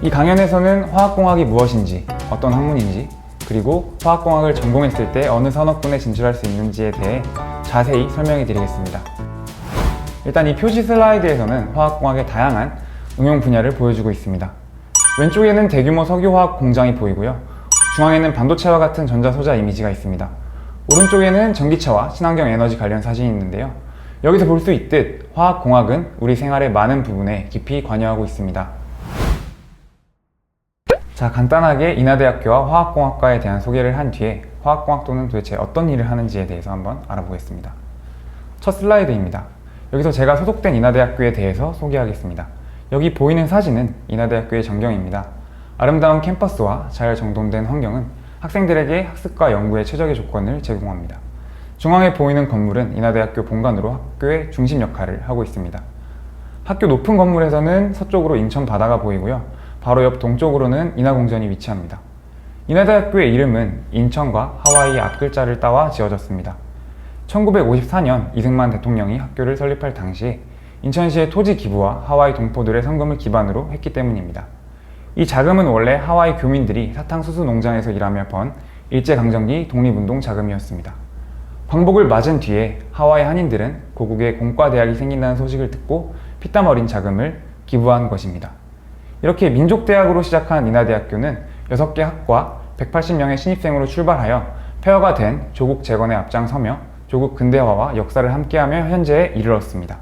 이 강연에서는 화학공학이 무엇인지, 어떤 학문인지, 그리고 화학공학을 전공했을 때 어느 산업군에 진출할 수 있는지에 대해 자세히 설명해 드리겠습니다. 일단 이 표지 슬라이드에서는 화학공학의 다양한 응용 분야를 보여주고 있습니다. 왼쪽에는 대규모 석유화학 공장이 보이고요. 중앙에는 반도체와 같은 전자소자 이미지가 있습니다. 오른쪽에는 전기차와 친환경 에너지 관련 사진이 있는데요. 여기서 볼 수 있듯 화학공학은 우리 생활의 많은 부분에 깊이 관여하고 있습니다. 자, 간단하게 인하대학교와 화학공학과에 대한 소개를 한 뒤에 화학공학도는 도대체 어떤 일을 하는지에 대해서 한번 알아보겠습니다. 첫 슬라이드입니다. 여기서 제가 소속된 인하대학교에 대해서 소개하겠습니다. 여기 보이는 사진은 인하대학교의 전경입니다. 아름다운 캠퍼스와 잘 정돈된 환경은 학생들에게 학습과 연구에 최적의 조건을 제공합니다. 중앙에 보이는 건물은 인하대학교 본관으로 학교의 중심 역할을 하고 있습니다. 학교 높은 건물에서는 서쪽으로 인천 바다가 보이고요. 바로 옆 동쪽으로는 인하공전이 위치합니다. 인하대학교의 이름은 인천과 하와이 앞글자를 따와 지어졌습니다. 1954년 이승만 대통령이 학교를 설립할 당시에 인천시의 토지 기부와 하와이 동포들의 성금을 기반으로 했기 때문입니다. 이 자금은 원래 하와이 교민들이 사탕수수 농장에서 일하며 번 일제강점기 독립운동 자금이었습니다. 광복을 맞은 뒤에 하와이 한인들은 고국에 공과대학이 생긴다는 소식을 듣고 피땀 어린 자금을 기부한 것입니다. 이렇게 민족대학으로 시작한 인하대학교는 6개 학과 180명의 신입생으로 출발하여 폐허가 된 조국 재건에 앞장서며 조국 근대화와 역사를 함께하며 현재에 이르렀습니다.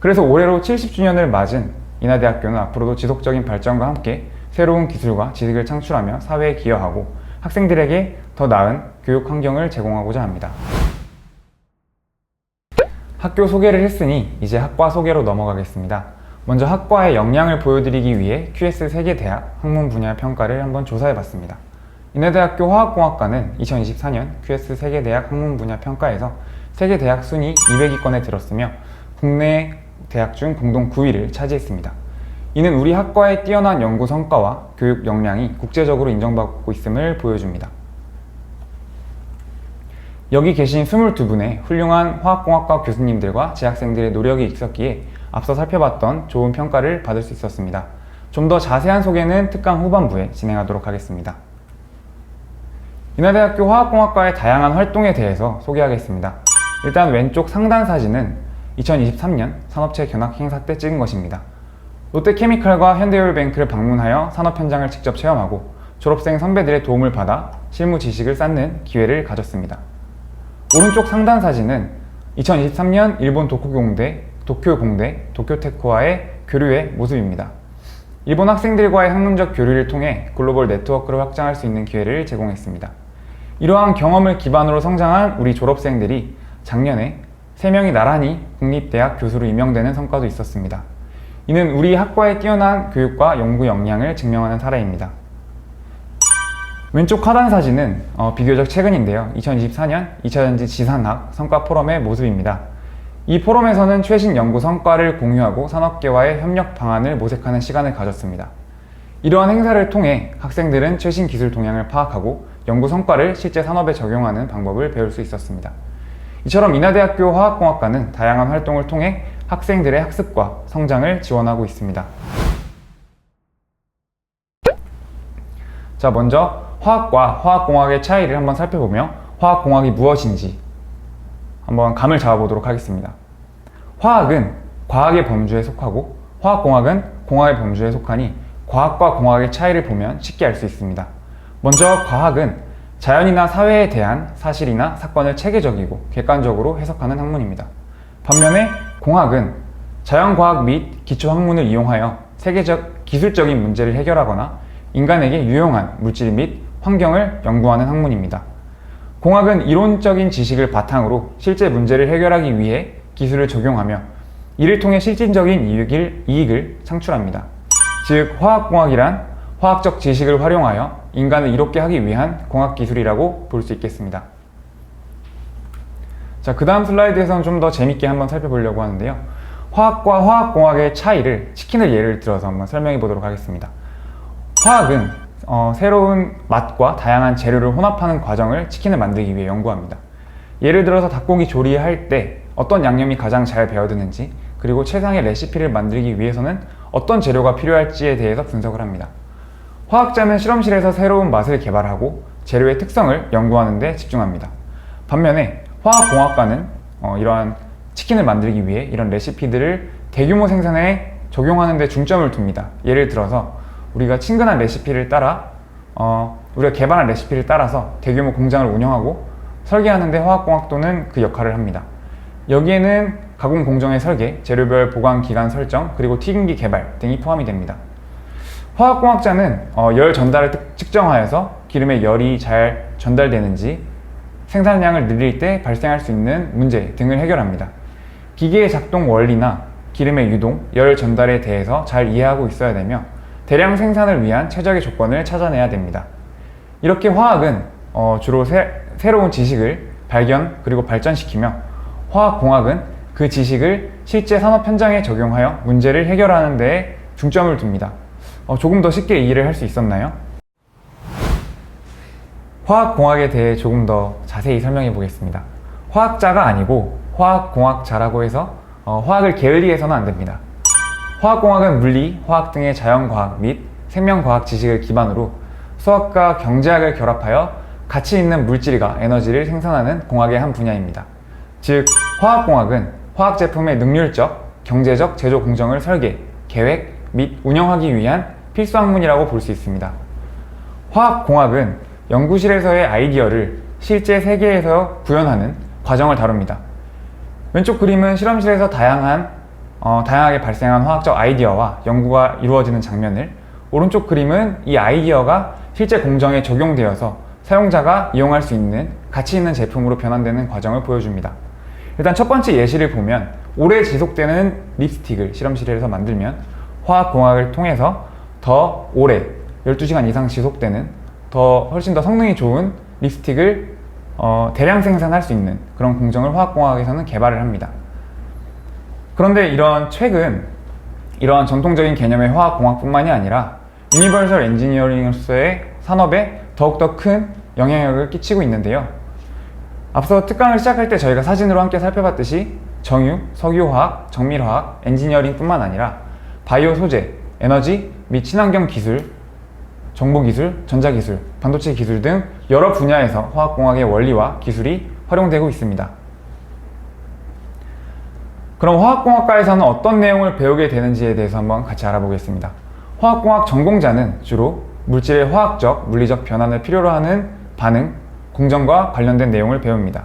그래서 올해로 70주년을 맞은 인하대학교는 앞으로도 지속적인 발전과 함께 새로운 기술과 지식을 창출하며 사회에 기여하고 학생들에게 더 나은 교육 환경을 제공하고자 합니다. 학교 소개를 했으니 이제 학과 소개로 넘어가겠습니다. 먼저 학과의 역량을 보여드리기 위해 QS 세계 대학 학문 분야 평가를 한번 조사해 봤습니다. 인하대학교 화학공학과는 2024년 QS 세계 대학 학문 분야 평가에서 세계 대학 순위 200위권에 들었으며 국내 대학 중 공동 9위를 차지했습니다. 이는 우리 학과의 뛰어난 연구 성과와 교육 역량이 국제적으로 인정받고 있음을 보여줍니다. 여기 계신 22분의 훌륭한 화학공학과 교수님들과 재학생들의 노력이 있었기에 앞서 살펴봤던 좋은 평가를 받을 수 있었습니다. 좀 더 자세한 소개는 특강 후반부에 진행하도록 하겠습니다. 인하대학교 화학공학과의 다양한 활동에 대해서 소개하겠습니다. 일단 왼쪽 상단 사진은 2023년 산업체 견학 행사 때 찍은 것입니다. 롯데케미칼과 현대오일뱅크를 방문하여 산업 현장을 직접 체험하고 졸업생 선배들의 도움을 받아 실무 지식을 쌓는 기회를 가졌습니다. 오른쪽 상단 사진은 2023년 일본 도쿄공대, 도쿄 공대, 도쿄테크와의 교류의 모습입니다. 일본 학생들과의 학문적 교류를 통해 글로벌 네트워크를 확장할 수 있는 기회를 제공했습니다. 이러한 경험을 기반으로 성장한 우리 졸업생들이 작년에 3명이 나란히 국립대학 교수로 임명되는 성과도 있었습니다. 이는 우리 학과의 뛰어난 교육과 연구 역량을 증명하는 사례입니다. 왼쪽 하단 사진은 어, 비교적 최근인데요. 2024년 2차전지 지산학 성과 포럼의 모습입니다. 이 포럼에서는 최신 연구 성과를 공유하고 산업계와의 협력 방안을 모색하는 시간을 가졌습니다. 이러한 행사를 통해 학생들은 최신 기술 동향을 파악하고 연구 성과를 실제 산업에 적용하는 방법을 배울 수 있었습니다. 이처럼 인하대학교 화학공학과는 다양한 활동을 통해 학생들의 학습과 성장을 지원하고 있습니다. 자, 먼저 화학과 화학공학의 차이를 한번 살펴보며 화학공학이 무엇인지 한번 감을 잡아보도록 하겠습니다. 화학은 과학의 범주에 속하고 화학공학은 공학의 범주에 속하니 과학과 공학의 차이를 보면 쉽게 알 수 있습니다. 먼저 과학은 자연이나 사회에 대한 사실이나 사건을 체계적이고 객관적으로 해석하는 학문입니다. 반면에 공학은 자연과학 및 기초학문을 이용하여 세계적 기술적인 문제를 해결하거나 인간에게 유용한 물질 및 환경을 연구하는 학문입니다. 공학은 이론적인 지식을 바탕으로 실제 문제를 해결하기 위해 기술을 적용하며 이를 통해 실질적인 이익을, 이익을 창출합니다. 즉, 화학공학이란 화학적 지식을 활용하여 인간을 이롭게 하기 위한 공학 기술이라고 볼 수 있겠습니다. 자, 그 다음 슬라이드에서는 좀 더 재밌게 한번 살펴보려고 하는데요. 화학과 화학공학의 차이를 치킨을 예를 들어서 한번 설명해 보도록 하겠습니다. 화학은 어, 새로운 맛과 다양한 재료를 혼합하는 과정을 치킨을 만들기 위해 연구합니다. 예를 들어서 닭고기 조리할 때 어떤 양념이 가장 잘 배어드는지 그리고 최상의 레시피를 만들기 위해서는 어떤 재료가 필요할지에 대해서 분석을 합니다. 화학자는 실험실에서 새로운 맛을 개발하고 재료의 특성을 연구하는 데 집중합니다. 반면에 화학공학과는 어, 이러한 치킨을 만들기 위해 이런 레시피들을 대규모 생산에 적용하는 데 중점을 둡니다. 예를 들어서 우리가 친근한 레시피를 따라 어, 우리가 개발한 레시피를 따라서 대규모 공장을 운영하고 설계하는 데 화학공학도는 그 역할을 합니다. 여기에는 가공 공정의 설계, 재료별 보관 기간 설정, 그리고 튀김기 개발 등이 포함이 됩니다. 화학공학자는 어, 열 전달을 특- 측정하여서 기름에 열이 잘 전달되는지 생산량을 늘릴 때 발생할 수 있는 문제 등을 해결합니다. 기계의 작동 원리나 기름의 유동, 열 전달에 대해서 잘 이해하고 있어야 되며 대량 생산을 위한 최적의 조건을 찾아내야 됩니다. 이렇게 화학은 어, 주로 새, 새로운 지식을 발견 그리고 발전시키며 화학공학은 그 지식을 실제 산업 현장에 적용하여 문제를 해결하는 데 중점을 둡니다. 어, 조금 더 쉽게 이해를 할 수 있었나요? 화학공학에 대해 조금 더 자세히 설명해 보겠습니다. 화학자가 아니고 화학공학자라고 해서 어, 화학을 게을리해서는 안 됩니다. 화학공학은 물리, 화학 등의 자연과학 및 생명과학 지식을 기반으로 수학과 경제학을 결합하여 가치 있는 물질과 에너지를 생산하는 공학의 한 분야입니다. 즉, 화학공학은 화학 제품의 능률적, 경제적 제조 공정을 설계, 계획 및 운영하기 위한 필수 학문이라고 볼 수 있습니다. 화학공학은 연구실에서의 아이디어를 실제 세계에서 구현하는 과정을 다룹니다. 왼쪽 그림은 실험실에서 다양한 어, 다양하게 발생한 화학적 아이디어와 연구가 이루어지는 장면을 오른쪽 그림은 이 아이디어가 실제 공정에 적용되어서 사용자가 이용할 수 있는 가치 있는 제품으로 변환되는 과정을 보여줍니다. 일단 첫 번째 예시를 보면 오래 지속되는 립스틱을 실험실에서 만들면 화학공학을 통해서 더 오래 12시간 이상 지속되는 더 훨씬 더 성능이 좋은 립스틱을 어, 대량 생산할 수 있는 그런 공정을 화학공학에서는 개발을 합니다. 그런데 이러한 최근 이러한 전통적인 개념의 화학공학뿐만이 아니라 유니버설 엔지니어링으로서의 산업에 더욱더 큰 영향력을 끼치고 있는데요. 앞서 특강을 시작할 때 저희가 사진으로 함께 살펴봤듯이 정유, 석유화학, 정밀화학, 엔지니어링뿐만 아니라 바이오 소재, 에너지 및 친환경 기술, 정보기술, 전자기술, 반도체 기술 등 여러 분야에서 화학공학의 원리와 기술이 활용되고 있습니다. 그럼 화학공학과에서는 어떤 내용을 배우게 되는지에 대해서 한번 같이 알아보겠습니다. 화학공학 전공자는 주로 물질의 화학적, 물리적 변환을 필요로 하는 반응, 공정과 관련된 내용을 배웁니다.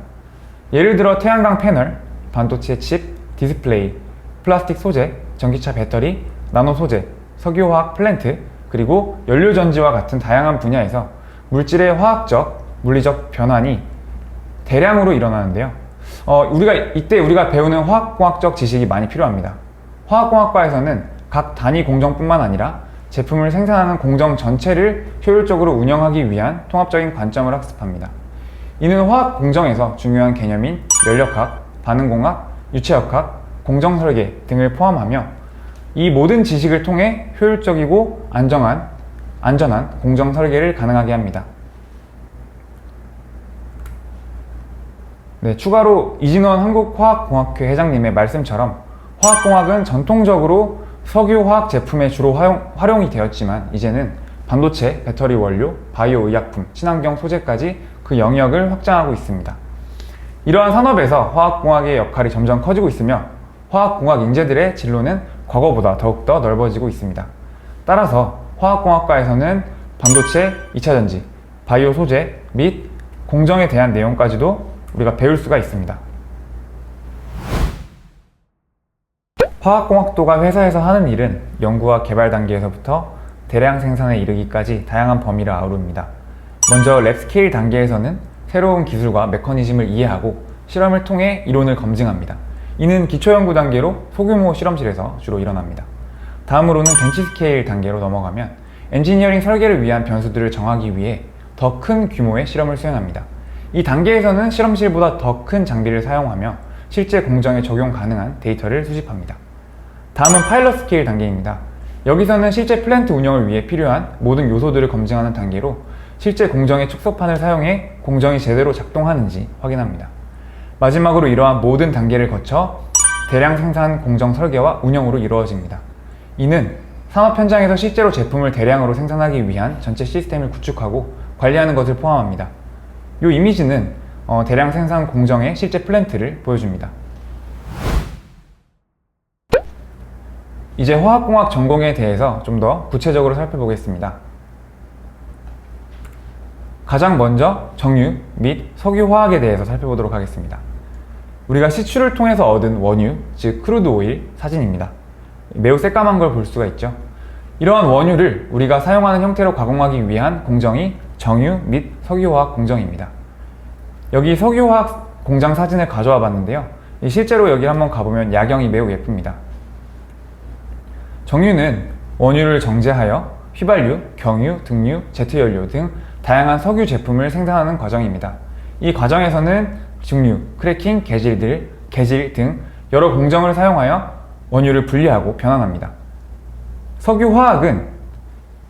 예를 들어 태양광 패널, 반도체 칩, 디스플레이, 플라스틱 소재, 전기차 배터리, 나노 소재, 석유화학 플랜트, 그리고 연료전지와 같은 다양한 분야에서 물질의 화학적, 물리적 변환이 대량으로 일어나는데요. 어, 우리가 이때 우리가 배우는 화학공학적 지식이 많이 필요합니다. 화학공학과에서는 각 단위 공정뿐만 아니라 제품을 생산하는 공정 전체를 효율적으로 운영하기 위한 통합적인 관점을 학습합니다. 이는 화학 공정에서 중요한 개념인 연력학, 반응공학, 유체역학, 공정설계 등을 포함하며 이 모든 지식을 통해 효율적이고 안정한, 안전한 공정 설계를 가능하게 합니다. 네, 추가로 이진원 한국화학공학회 회장님의 말씀처럼 화학공학은 전통적으로 석유화학 제품에 주로 활용, 활용 이 되었지만 이제는 반도체, 배터리 원료, 바이오 의약품, 친환경 소재까지 그 영역을 확장하고 있습니다. 이러한 산업에서 화학공학의 역할이 점점 커지고 있으며 화학공학 인재들의 진로는 과거보다 더욱더 넓어지고 있습니다. 따라서 화학공학과에서는 반도체, 2차전지, 바이오 소재 및 공정에 대한 내용까지도 우리가 배울 수가 있습니다. 화학공학도가 회사에서 하는 일은 연구와 개발 단계에서부터 대량 생산에 이르기까지 다양한 범위를 아우릅니다. 먼저 랩 스케일 단계에서는 새로운 기술과 메커니즘을 이해하고 실험을 통해 이론을 검증합니다. 이는 기초연구 단계로 소규모 실험실에서 주로 일어납니다. 다음으로는 벤치 스케일 단계로 넘어가면 엔지니어링 설계를 위한 변수들을 정하기 위해 더 큰 규모의 실험을 수행합니다. 이 단계에서는 실험실보다 더 큰 장비를 사용하며 실제 공정에 적용 가능한 데이터를 수집합니다. 다음은 파일럿 스케일 단계입니다. 여기서는 실제 플랜트 운영을 위해 필요한 모든 요소들을 검증하는 단계로 실제 공정의 축소판을 사용해 공정이 제대로 작동하는지 확인합니다. 마지막으로 이러한 모든 단계를 거쳐 대량 생산 공정 설계와 운영으로 이루어집니다. 이는 산업 현장에서 실제로 제품을 대량으로 생산하기 위한 전체 시스템을 구축하고 관리하는 것을 포함합니다. 이 이미지는 어, 대량 생산 공정의 실제 플랜트를 보여줍니다. 이제 화학공학 전공에 대해서 좀 더 구체적으로 살펴보겠습니다. 가장 먼저 정유 및 석유화학에 대해서 살펴보도록 하겠습니다. 우리가 시추를 통해서 얻은 원유, 즉 크루드 오일 사진입니다. 매우 새까만 걸 볼 수가 있죠. 이러한 원유를 우리가 사용하는 형태로 가공하기 위한 공정이 정유 및 석유화학 공정입니다. 여기 석유화학 공장 사진을 가져와 봤는데요. 이 실제로 여기 한번 가보면 야경이 매우 예쁩니다. 정유는 원유를 정제하여 휘발유, 경유, 등유, 제트연료 등 다양한 석유 제품을 생산하는 과정입니다. 이 과정에서는 증류, 크래킹, 개질들, 개질 등 여러 공정을 사용하여 원유를 분리하고 변환합니다. 석유화학은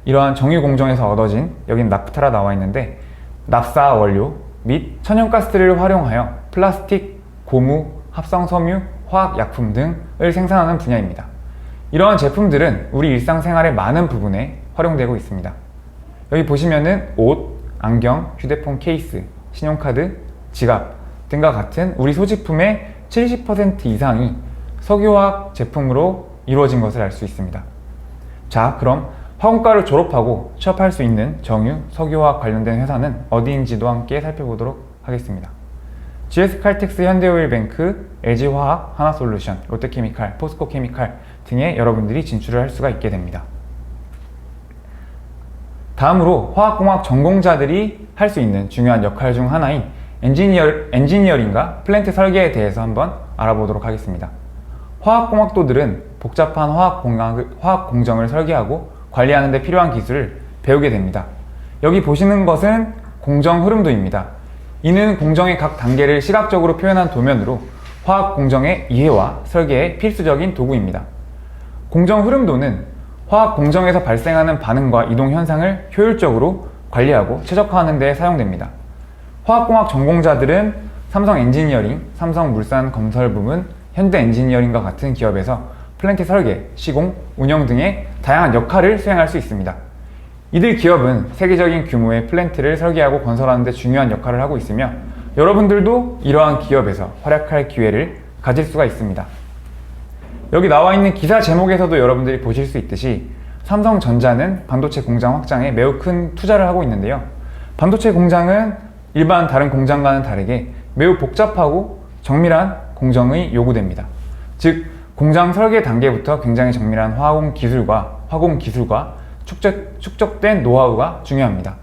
이러한 정유 공정에서 얻어진 여긴 나프타라 나와 있는데 납사 원료 및 천연가스를 활용하여 플라스틱, 고무, 합성 섬유, 화학 약품 등을 생산하는 분야입니다. 이러한 제품들은 우리 일상생활의 많은 부분에 활용되고 있습니다. 여기 보시면은 옷, 안경, 휴대폰 케이스, 신용카드, 지갑 등과 같은 우리 소지품의 70% 이상이 석유화학 제품으로 이루어진 것을 알 수 있습니다. 자, 그럼 화공과를 졸업하고 취업할 수 있는 정유, 석유화학 관련된 회사는 어디인지도 함께 살펴보도록 하겠습니다. GS칼텍스, 현대오일뱅크, LG화학, 하나솔루션, 롯데케미칼, 포스코케미칼 등에 여러분들이 진출을 할 수가 있게 됩니다. 다음으로 화학공학 전공자들이 할 수 있는 중요한 역할 중 하나인 엔지니어, 엔지니어링과 플랜트 설계에 대해서 한번 알아보도록 하겠습니다. 화학공학도들은 복잡한 화학, 공학, 화학 공정을 설계하고 관리하는 데 필요한 기술을 배우게 됩니다. 여기 보시는 것은 공정 흐름도입니다. 이는 공정의 각 단계를 시각적으로 표현한 도면으로 화학 공정의 이해와 설계에 필수적인 도구입니다. 공정 흐름도는 화학 공정에서 발생하는 반응과 이동 현상을 효율적으로 관리하고 최적화하는 데 사용됩니다. 화학공학 전공자들은 삼성 엔지니어링, 삼성 물산 건설 부문, 현대 엔지니어링과 같은 기업에서 플랜트 설계, 시공, 운영 등의 다양한 역할을 수행할 수 있습니다. 이들 기업은 세계적인 규모의 플랜트를 설계하고 건설하는 데 중요한 역할을 하고 있으며 여러분들도 이러한 기업에서 활약할 기회를 가질 수가 있습니다. 여기 나와 있는 기사 제목에서도 여러분들이 보실 수 있듯이 삼성전자는 반도체 공장 확장에 매우 큰 투자를 하고 있는데요. 반도체 공장은 일반 다른 공장과는 다르게 매우 복잡하고 정밀한 공정이 요구됩니다. 즉, 공장 설계 단계부터 굉장히 정밀한 화공 기술과 화공 기술과 축적, 축적된 노하우가 중요합니다.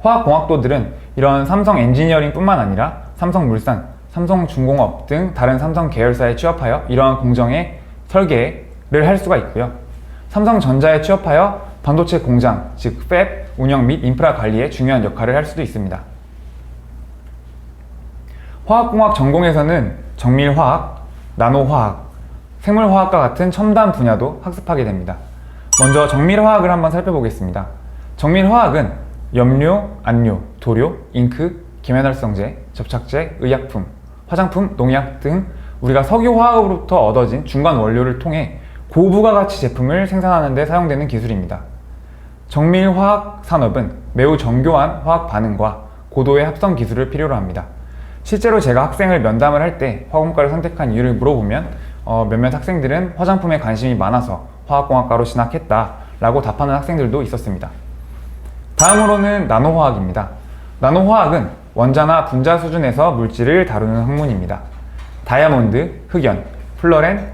화학공학도들은 이런 삼성 엔지니어링 뿐만 아니라 삼성물산, 삼성중공업 등 다른 삼성 계열사에 취업하여 이러한 공정의 설계를 할 수가 있고요. 삼성전자에 취업하여 반도체 공장, 즉 팹 운영 및 인프라 관리에 중요한 역할을 할 수도 있습니다. 화학공학 전공에서는 정밀화학, 나노화학, 생물화학과 같은 첨단 분야도 학습하게 됩니다. 먼저 정밀화학을 한번 살펴보겠습니다. 정밀화학은 염료, 안료, 도료, 잉크, 계면활성제, 접착제, 의약품, 화장품, 농약 등 우리가 석유화학으로부터 얻어진 중간 원료를 통해 고부가가치 제품을 생산하는 데 사용되는 기술입니다. 정밀화학 산업은 매우 정교한 화학 반응과 고도의 합성 기술을 필요로 합니다. 실제로 제가 학생을 면담을 할 때 화공과를 선택한 이유를 물어보면 어, 몇몇 학생들은 화장품에 관심이 많아서 화학공학과로 진학했다 라고 답하는 학생들도 있었습니다. 다음으로는 나노화학입니다. 나노화학은 원자나 분자 수준에서 물질을 다루는 학문입니다. 다이아몬드, 흑연, 플러렌,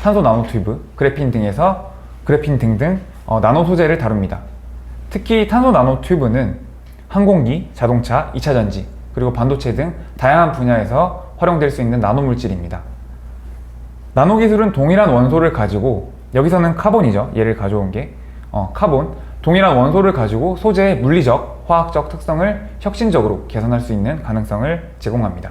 탄소 나노튜브, 그래핀 등에서 그래핀 등등 어, 나노 소재를 다룹니다. 특히 탄소 나노튜브는 항공기, 자동차, 2차 전지, 그리고 반도체 등 다양한 분야에서 활용될 수 있는 나노 물질입니다. 나노 기술은 동일한 원소를 가지고 여기서는 카본이죠. 얘를 가져온 게 어, 카본 동일한 원소를 가지고 소재의 물리적, 화학적 특성을 혁신적으로 개선할 수 있는 가능성을 제공합니다.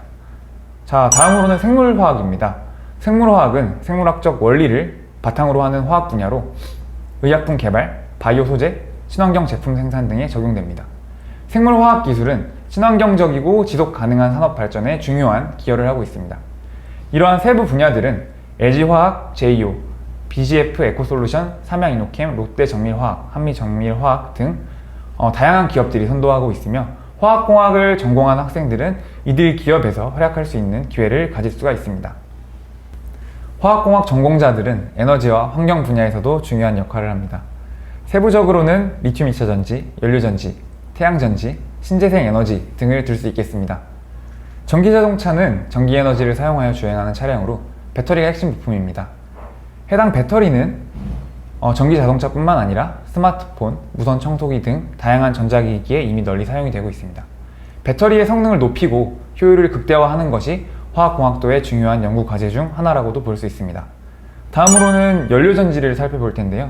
자, 다음으로는 생물화학입니다. 생물화학은 생물학적 원리를 바탕으로 하는 화학 분야로 의약품 개발, 바이오 소재, 친환경 제품 생산 등에 적용됩니다. 생물화학 기술은 친환경적이고 지속 가능한 산업 발전에 중요한 기여를 하고 있습니다. 이러한 세부 분야들은 LG화학, 제이오, BGF 에코솔루션, 삼양이노캠, 롯데정밀화학, 한미정밀화학 등 어, 다양한 기업들이 선도하고 있으며 화학공학을 전공한 학생들은 이들 기업에서 활약할 수 있는 기회를 가질 수가 있습니다. 화학공학 전공자들은 에너지와 환경 분야에서도 중요한 역할을 합니다. 세부적으로는 리튬 2차 전지, 연료전지, 태양전지, 신재생 에너지 등을 들 수 있겠습니다. 전기 자동차는 전기 에너지를 사용하여 주행하는 차량으로 배터리가 핵심 부품입니다. 해당 배터리는 어, 전기 자동차뿐만 아니라 스마트폰, 무선 청소기 등 다양한 전자기기에 이미 널리 사용이 되고 있습니다. 배터리의 성능을 높이고 효율을 극대화하는 것이 화학공학도의 중요한 연구 과제 중 하나라고도 볼 수 있습니다. 다음으로는 연료전지를 살펴볼 텐데요.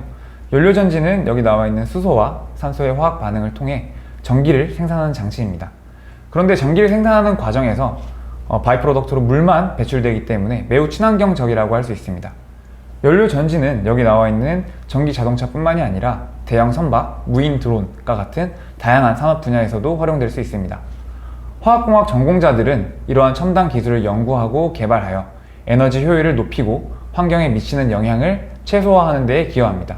연료전지는 여기 나와 있는 수소와 산소의 화학 반응을 통해 전기를 생산하는 장치입니다. 그런데 전기를 생산하는 과정에서 어, 바이프로덕트로 물만 배출되기 때문에 매우 친환경적이라고 할 수 있습니다. 연료 전지는 여기 나와 있는 전기 자동차뿐만이 아니라 대형 선박, 무인 드론과 같은 다양한 산업 분야에서도 활용될 수 있습니다. 화학공학 전공자들은 이러한 첨단 기술을 연구하고 개발하여 에너지 효율을 높이고 환경에 미치는 영향을 최소화하는 데 기여합니다.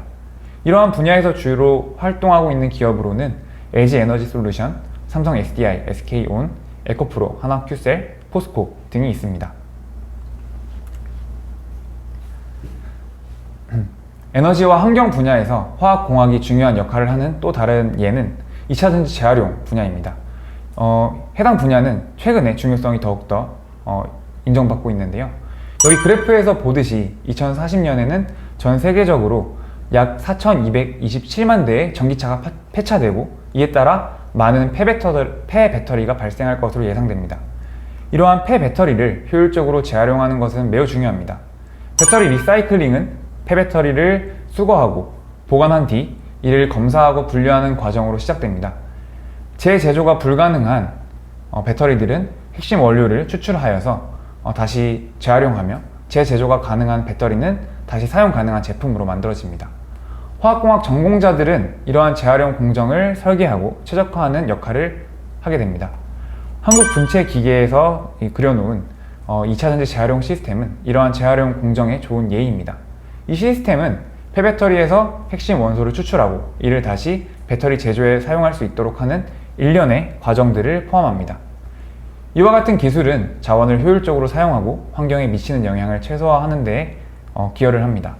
이러한 분야에서 주로 활동하고 있는 기업으로는 LG 에너지 솔루션, 삼성 SDI, SK온, 에코프로, 하나큐셀, 포스코 등이 있습니다. 에너지와 환경 분야에서 화학공학이 중요한 역할을 하는 또 다른 예는 2차전지 재활용 분야입니다. 어, 해당 분야는 최근에 중요성이 더욱더 어, 인정받고 있는데요. 여기 그래프에서 보듯이 2040년에는 전 세계적으로 약 4,227만 대의 전기차가 파- 폐차되고 이에 따라 많은 폐배터리, 폐배터리 가 발생할 것으로 예상됩니다. 이러한 폐배터리를 효율적으로 재활용하는 것은 매우 중요합니다. 배터리 리사이클링은 폐배터리를 수거하고 보관한 뒤 이를 검사하고 분류하는 과정으로 시작됩니다. 재제조가 불가능한 어, 배터리들은 핵심 원료를 추출하여서 어, 다시 재활용하며 재제조가 가능한 배터리는 다시 사용 가능한 제품으로 만들어집니다. 화학공학 전공자들은 이러한 재활용 공정을 설계하고 최적화하는 역할을 하게 됩니다. 한국 분체 기계에서 이 그려놓은 어, 2차 전지 재활용 시스템은 이러한 재활용 공정의 좋은 예입니다. 이 시스템은 폐배터리에서 핵심 원소를 추출하고 이를 다시 배터리 제조에 사용할 수 있도록 하는 일련의 과정들을 포함합니다. 이와 같은 기술은 자원을 효율적으로 사용하고 환경에 미치는 영향을 최소화하는 데 어, 기여를 합니다.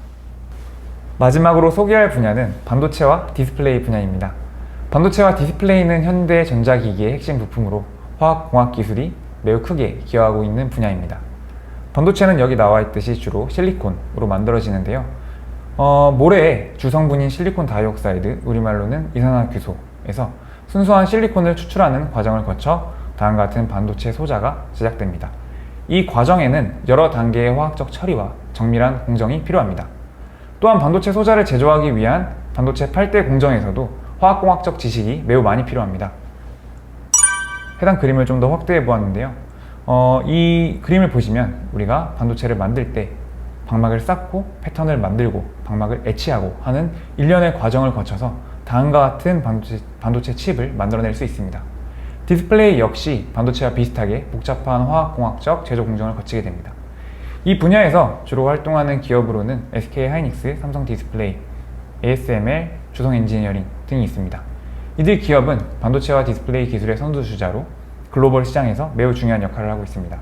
마지막으로 소개할 분야는 반도체와 디스플레이 분야입니다. 반도체와 디스플레이는 현대 전자기기의 핵심 부품으로 화학공학 기술이 매우 크게 기여하고 있는 분야입니다. 반도체는 여기 나와 있듯이 주로 실리콘으로 만들어지는데요. 어, 모래의 주성분인 실리콘 다이옥사이드, 우리말로는 이산화규소에서 순수한 실리콘을 추출하는 과정을 거쳐 다음과 같은 반도체 소자가 제작됩니다. 이 과정에는 여러 단계의 화학적 처리와 정밀한 공정이 필요합니다. 또한 반도체 소자를 제조하기 위한 반도체 8대 공정에서도 화학공학적 지식이 매우 많이 필요합니다. 해당 그림을 좀 더 확대해 보았는데요. 어, 이 그림을 보시면 우리가 반도체를 만들 때 방막을 쌓고 패턴을 만들고 방막을 애치하고 하는 일련의 과정을 거쳐서 다음과 같은 반도체, 반도체 칩을 만들어낼 수 있습니다. 디스플레이 역시 반도체와 비슷하게 복잡한 화학공학적 제조 공정을 거치게 됩니다. 이 분야에서 주로 활동하는 기업으로는 SK 하이닉스, 삼성 디스플레이, ASML, 주성 엔지니어링 등이 있습니다. 이들 기업은 반도체와 디스플레이 기술의 선두주자로 글로벌 시장에서 매우 중요한 역할을 하고 있습니다.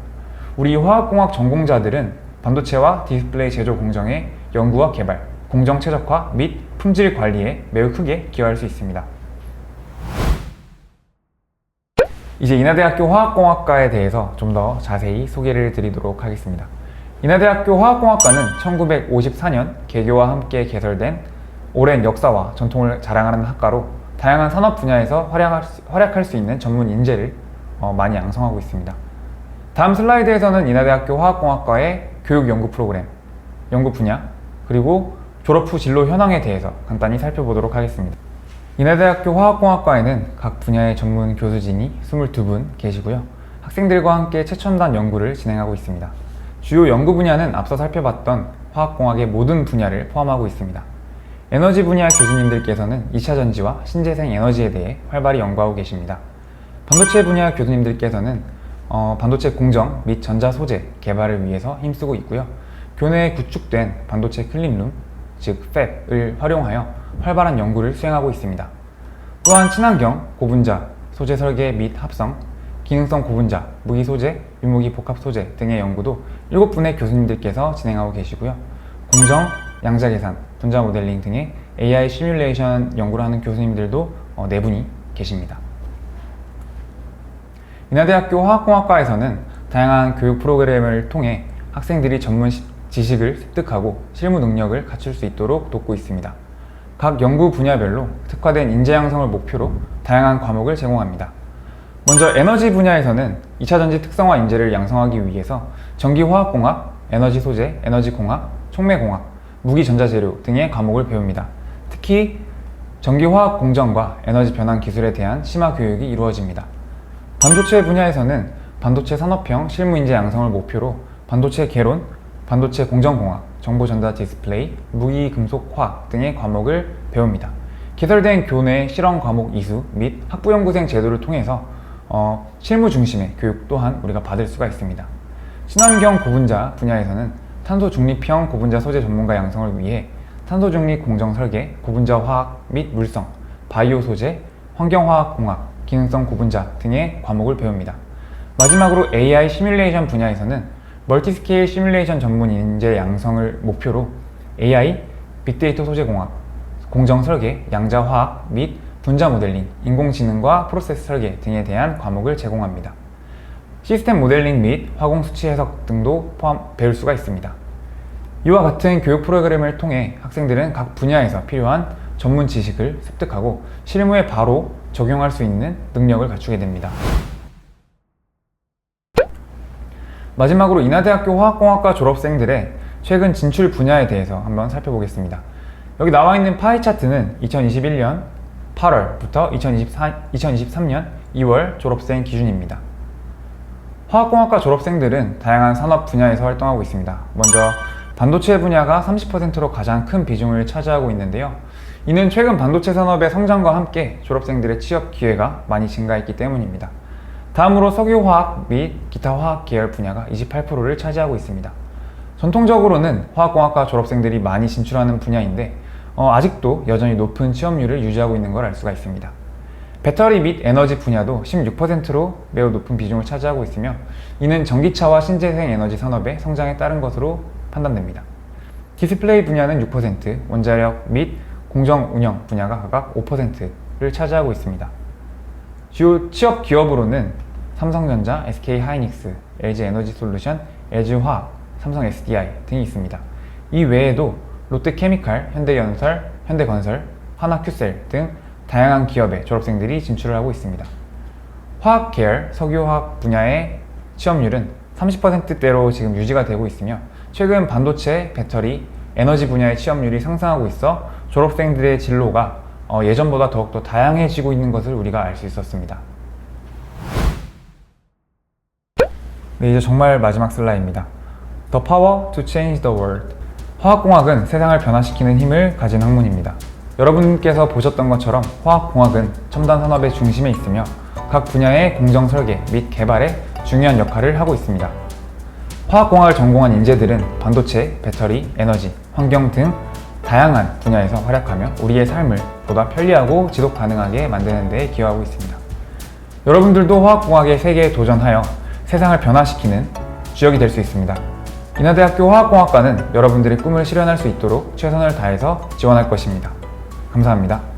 우리 화학공학 전공자들은 반도체와 디스플레이 제조 공정의 연구와 개발, 공정 최적화 및 품질 관리에 매우 크게 기여할 수 있습니다. 이제 인하대학교 화학공학과에 대해서 좀 더 자세히 소개를 드리도록 하겠습니다. 인하대학교 화학공학과는 1954년 개교와 함께 개설된 오랜 역사와 전통을 자랑하는 학과로 다양한 산업 분야에서 활약할 수, 활약할 수 있는 전문 인재를 어, 많이 양성하고 있습니다. 다음 슬라이드에서는 인하대학교 화학공학과의 교육 연구 프로그램, 연구 분야, 그리고 졸업 후 진로 현황에 대해서 간단히 살펴보도록 하겠습니다. 인하대학교 화학공학과에는 각 분야의 전문 교수진이 22분 계시고요. 학생들과 함께 최첨단 연구를 진행하고 있습니다. 주요 연구 분야는 앞서 살펴봤던 화학공학의 모든 분야를 포함하고 있습니다. 에너지 분야 교수님들께서는 2차 전지와 신재생 에너지에 대해 활발히 연구하고 계십니다. 반도체 분야 교수님들께서는 어, 반도체 공정 및 전자 소재 개발을 위해서 힘쓰고 있고요. 교내에 구축된 반도체 클린룸 즉 FAB을 활용하여 활발한 연구를 수행하고 있습니다. 또한 친환경, 고분자, 소재 설계 및 합성, 기능성 고분자, 무기 소재, 유무기 복합 소재 등의 연구도 7분의 교수님들께서 진행하고 계시고요. 공정, 양자 계산, 분자 모델링 등의 AI 시뮬레이션 연구를 하는 교수님들도 어, 4분이 계십니다. 인하대학교 화학공학과에서는 다양한 교육 프로그램을 통해 학생들이 전문 시- 지식을 습득하고 실무 능력을 갖출 수 있도록 돕고 있습니다. 각 연구 분야별로 특화된 인재 양성을 목표로 다양한 과목을 제공합니다. 먼저 에너지 분야에서는 2차 전지 특성화 인재를 양성하기 위해서 전기화학공학, 에너지 소재, 에너지 공학, 촉매공학, 무기 전자재료 등의 과목을 배웁니다. 특히 전기화학 공정과 에너지 변환 기술에 대한 심화 교육이 이루어집니다. 반도체 분야에서는 반도체 산업형 실무 인재 양성을 목표로 반도체 개론, 반도체 공정공학, 정보 전자 디스플레이, 무기 금속 화학 등의 과목을 배웁니다. 개설된 교내 실험 과목 이수 및 학부연구생 제도를 통해서 어, 실무 중심의 교육 또한 우리가 받을 수가 있습니다. 친환경 고분자 분야에서는 탄소 중립형 고분자 소재 전문가 양성을 위해 탄소 중립 공정 설계, 고분자 화학 및 물성, 바이오 소재, 환경화학 공학, 기능성 고분자 등의 과목을 배웁니다. 마지막으로 AI 시뮬레이션 분야에서는 멀티스케일 시뮬레이션 전문 인재 양성을 목표로 AI, 빅데이터 소재 공학, 공정 설계, 양자 화학 및 분자 모델링, 인공지능과 프로세스 설계 등에 대한 과목을 제공합니다. 시스템 모델링 및 화공 수치 해석 등도 포함 배울 수가 있습니다. 이와 같은 교육 프로그램을 통해 학생들은 각 분야에서 필요한 전문 지식을 습득하고 실무에 바로 적용할 수 있는 능력을 갖추게 됩니다. 마지막으로 인하대학교 화학공학과 졸업생들의 최근 진출 분야에 대해서 한번 살펴보겠습니다. 여기 나와 있는 파이 차트는 2021년 8월부터 2024, 2023년 2월 졸업생 기준입니다. 화학공학과 졸업생들은 다양한 산업 분야에서 활동하고 있습니다. 먼저 반도체 분야가 30%로 가장 큰 비중을 차지하고 있는데요. 이는 최근 반도체 산업의 성장과 함께 졸업생들의 취업 기회가 많이 증가했기 때문입니다. 다음으로 석유화학 및 기타 화학 계열 분야가 28%를 차지하고 있습니다. 전통적으로는 화학공학과 졸업생들이 많이 진출하는 분야인데 어, 아직도 여전히 높은 취업률을 유지하고 있는 걸 알 수가 있습니다. 배터리 및 에너지 분야도 16%로 매우 높은 비중을 차지하고 있으며 이는 전기차와 신재생 에너지 산업의 성장에 따른 것으로 판단됩니다. 디스플레이 분야는 6%, 원자력 및 공정 운영 분야가 각각 5%를 차지하고 있습니다. 주요 취업 기업으로는 삼성전자, SK 하이닉스, LG 에너지 솔루션, LG 화학, 삼성 SDI 등이 있습니다. 이 외에도 롯데케미칼, 현대연설, 현대건설, 하나큐셀 등 다양한 기업의 졸업생들이 진출을 하고 있습니다. 화학 계열, 석유화학 분야의 취업률은 30%대로 지금 유지가 되고 있으며 최근 반도체, 배터리, 에너지 분야의 취업률이 상승하고 있어 졸업생들의 진로가 어, 예전보다 더욱더 다양해지고 있는 것을 우리가 알 수 있었습니다. 네, 이제 정말 마지막 슬라이드입니다. The power to change the world. 화학공학은 세상을 변화시키는 힘을 가진 학문입니다. 여러분께서 보셨던 것처럼 화학공학은 첨단 산업의 중심에 있으며 각 분야의 공정 설계 및 개발에 중요한 역할을 하고 있습니다. 화학공학을 전공한 인재들은 반도체, 배터리, 에너지, 환경 등 다양한 분야에서 활약하며 우리의 삶을 보다 편리하고 지속 가능하게 만드는 데 기여하고 있습니다. 여러분들도 화학공학의 세계에 도전하여 세상을 변화시키는 주역이 될 수 있습니다. 인하대학교 화학공학과는 여러분들의 꿈을 실현할 수 있도록 최선을 다해서 지원할 것입니다. 감사합니다.